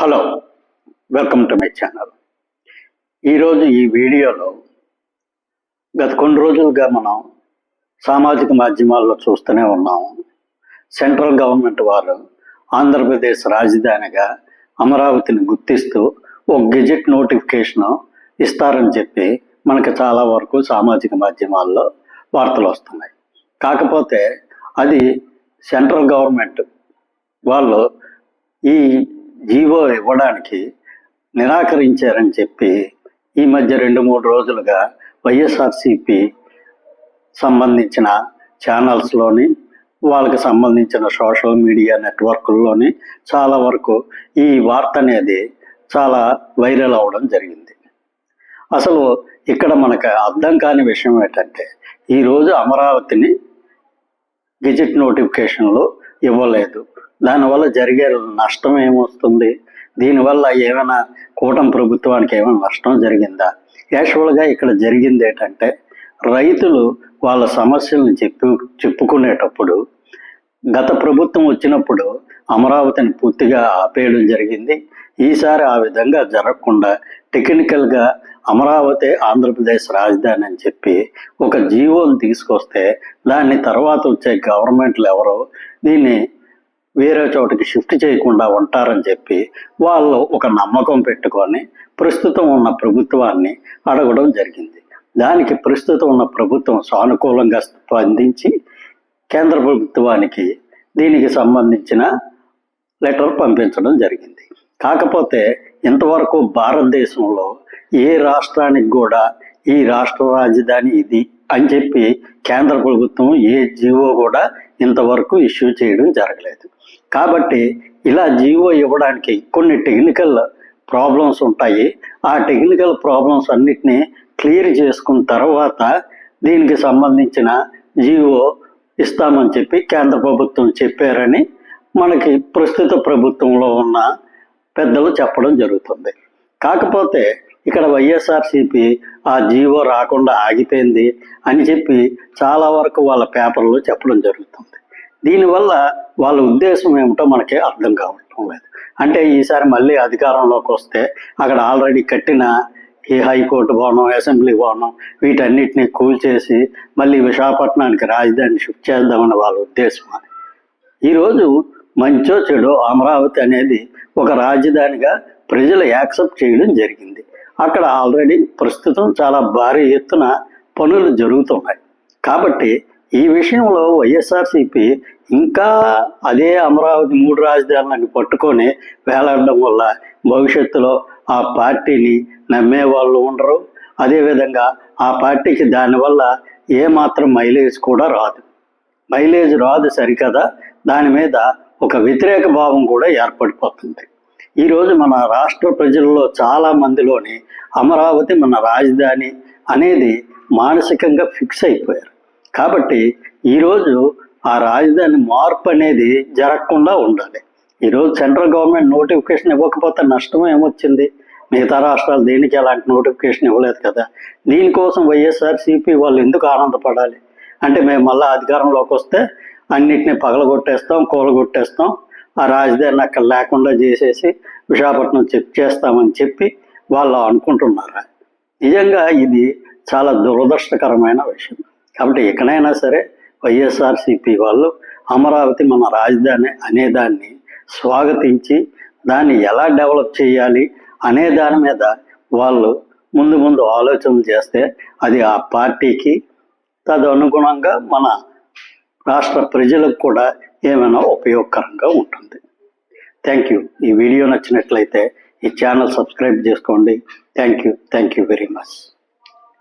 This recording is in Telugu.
Hello welcome to my channel. ఈరోజు ఈ వీడియోలో గత కొన్ని రోజులుగా మనం సామాజిక మాధ్యమాల్లో చూస్తూనే ఉన్నాము. సెంట్రల్ గవర్నమెంట్ వారు ఆంధ్రప్రదేశ్ రాజధానిగా అమరావతిని గుర్తిస్తూ ఒక గెజెట్ నోటిఫికేషన్ ఇస్తారని చెప్పి మనకు చాలా వరకు సామాజిక మాధ్యమాల్లో వార్తలు వస్తున్నాయి. కాకపోతే అది సెంట్రల్ గవర్నమెంట్ వాళ్ళు ఈ జీవో ఇవ్వడానికి నిరాకరించారని చెప్పి ఈ మధ్య రెండు మూడు రోజులుగా వైఎస్ఆర్సిపి సంబంధించిన ఛానల్స్లోని వాళ్ళకి సంబంధించిన సోషల్ మీడియా నెట్వర్క్ల్లోని చాలా వరకు ఈ వార్త అనేది చాలా వైరల్ అవడం జరిగింది. అసలు ఇక్కడ మనకు అర్థం కాని విషయం ఏంటంటే ఈరోజు అమరావతిని గెజిట్ నోటిఫికేషన్లు ఇవ్వలేదు. దానివల్ల జరిగే నష్టం ఏమొస్తుంది? దీనివల్ల ఏమైనా కూటమి ప్రభుత్వానికి ఏమైనా నష్టం జరిగిందా? యాక్చువల్గా ఇక్కడ జరిగింది ఏంటంటే రైతులు వాళ్ళ సమస్యలను చెప్పు చెప్పుకునేటప్పుడు గత ప్రభుత్వం వచ్చినప్పుడు అమరావతిని పూర్తిగా ఆపేయడం జరిగింది. ఈసారి ఆ విధంగా జరగకుండా టెక్నికల్గా అమరావతి ఆంధ్రప్రదేశ్ రాజధాని అని చెప్పి ఒక జీవోని తీసుకొస్తే దాన్ని తర్వాత వచ్చే గవర్నమెంట్లు ఎవరో దీన్ని వేరే చోటకి షిఫ్ట్ చేయకుండా ఉంటారని చెప్పి వాళ్ళు ఒక నమ్మకం పెట్టుకొని ప్రస్తుతం ఉన్న ప్రభుత్వాన్ని అడగడం జరిగింది. దానికి ప్రస్తుతం ఉన్న ప్రభుత్వం సానుకూలంగా స్పందించి కేంద్ర ప్రభుత్వానికి దీనికి సంబంధించిన లెటర్ పంపించడం జరిగింది. కాకపోతే ఇంతవరకు భారతదేశంలో ఏ రాష్ట్రానికి కూడా ఈ రాష్ట్ర రాజధాని ఇది అని చెప్పి కేంద్ర ప్రభుత్వం ఏ జీవో కూడా ఇంతవరకు ఇష్యూ చేయడం జరగలేదు. కాబట్టి ఇలా జీవో ఇవ్వడానికి కొన్ని టెక్నికల్ ప్రాబ్లమ్స్ ఉంటాయి. ఆ టెక్నికల్ ప్రాబ్లమ్స్ అన్నిటినీ క్లియర్ చేసుకున్న తర్వాత దీనికి సంబంధించిన జీవో ఇస్తామని చెప్పి కేంద్ర ప్రభుత్వం చెప్పారని మనకి ప్రస్తుత ప్రభుత్వంలో ఉన్న పెద్దలు చెప్పడం జరుగుతుంది. కాకపోతే ఇక్కడ వైఎస్ఆర్సీపీ ఆ జీవో రాకుండా ఆగిపోయింది అని చెప్పి చాలా వరకు వాళ్ళ పేపర్లో చెప్పడం జరుగుతుంది. దీనివల్ల వాళ్ళ ఉద్దేశం ఏమిటో మనకి అర్థం కావటం లేదు. అంటే ఈసారి మళ్ళీ అధికారంలోకి వస్తే అక్కడ ఆల్రెడీ కట్టిన ఈ హైకోర్టు భవనం అసెంబ్లీ భవనం వీటన్నిటిని కూల్చేసి మళ్ళీ విశాఖపట్నానికి రాజధాని షిఫ్ట్ చేద్దామని వాళ్ళ ఉద్దేశం అది. ఈరోజు మంచో చెడో అమరావతి అనేది ఒక రాజధానిగా ప్రజలు యాక్సెప్ట్ చేయడం జరిగింది. అక్కడ ఆల్రెడీ ప్రస్తుతం చాలా భారీ ఎత్తున పనులు జరుగుతున్నాయి. కాబట్టి ఈ విషయంలో వైఎస్ఆర్సిపి ఇంకా అదే అమరావతి మూడు రాజధానులను పట్టుకొని వేలాడడం వల్ల భవిష్యత్తులో ఆ పార్టీని నమ్మే వాళ్ళు ఉండరు. అదేవిధంగా ఆ పార్టీకి దానివల్ల ఏమాత్రం మైలేజ్ కూడా రాదు. మైలేజ్ రాదు సరికదా? దాని మీద ఒక వ్యతిరేక భావం కూడా ఏర్పడిపోతుంది. ఈరోజు మన రాష్ట్ర ప్రజల్లో చాలా మందిలోని అమరావతి మన రాజధాని అనేది మానసికంగా ఫిక్స్ అయిపోయారు. కాబట్టి ఈరోజు ఆ రాజధాని మార్పు అనేది జరగకుండా ఉండాలి. ఈరోజు సెంట్రల్ గవర్నమెంట్ నోటిఫికేషన్ ఇవ్వకపోతే నష్టం ఏమొచ్చింది? మిగతా రాష్ట్రాలు దేనికి అలాంటి నోటిఫికేషన్ ఇవ్వలేదు కదా? దీనికోసం వైఎస్ఆర్సీపీ వాళ్ళు ఎందుకు ఆనందపడాలి? అంటే మేము మళ్ళీ అధికారంలోకి వస్తే అన్నిటిని పగలగొట్టేస్తాం కూలగొట్టేస్తాం ఆ రాజధానిని అక్కడ లేకుండా చేసేసి విశాఖపట్నం చెక్ చేస్తామని చెప్పి వాళ్ళు అనుకుంటున్నారా? నిజంగా ఇది చాలా దురదృష్టకరమైన విషయం. కాబట్టి ఎక్కడైనా సరే వైఎస్ఆర్సిపి వాళ్ళు అమరావతి మన రాజధాని అనేదాన్ని స్వాగతించి దాన్ని ఎలా డెవలప్ చేయాలి అనే దాని మీద వాళ్ళు ముందు ముందు ఆలోచనలు చేస్తే అది ఆ పార్టీకి తదనుగుణంగా మన రాష్ట్ర ప్రజలకు కూడా ఏమైనా ఉపయోగకరంగా ఉంటుంది. థ్యాంక్ యూ ఈ వీడియో నచ్చినట్లయితే ఈ ఛానల్ సబ్స్క్రైబ్ చేసుకోండి. Thank you thank you very much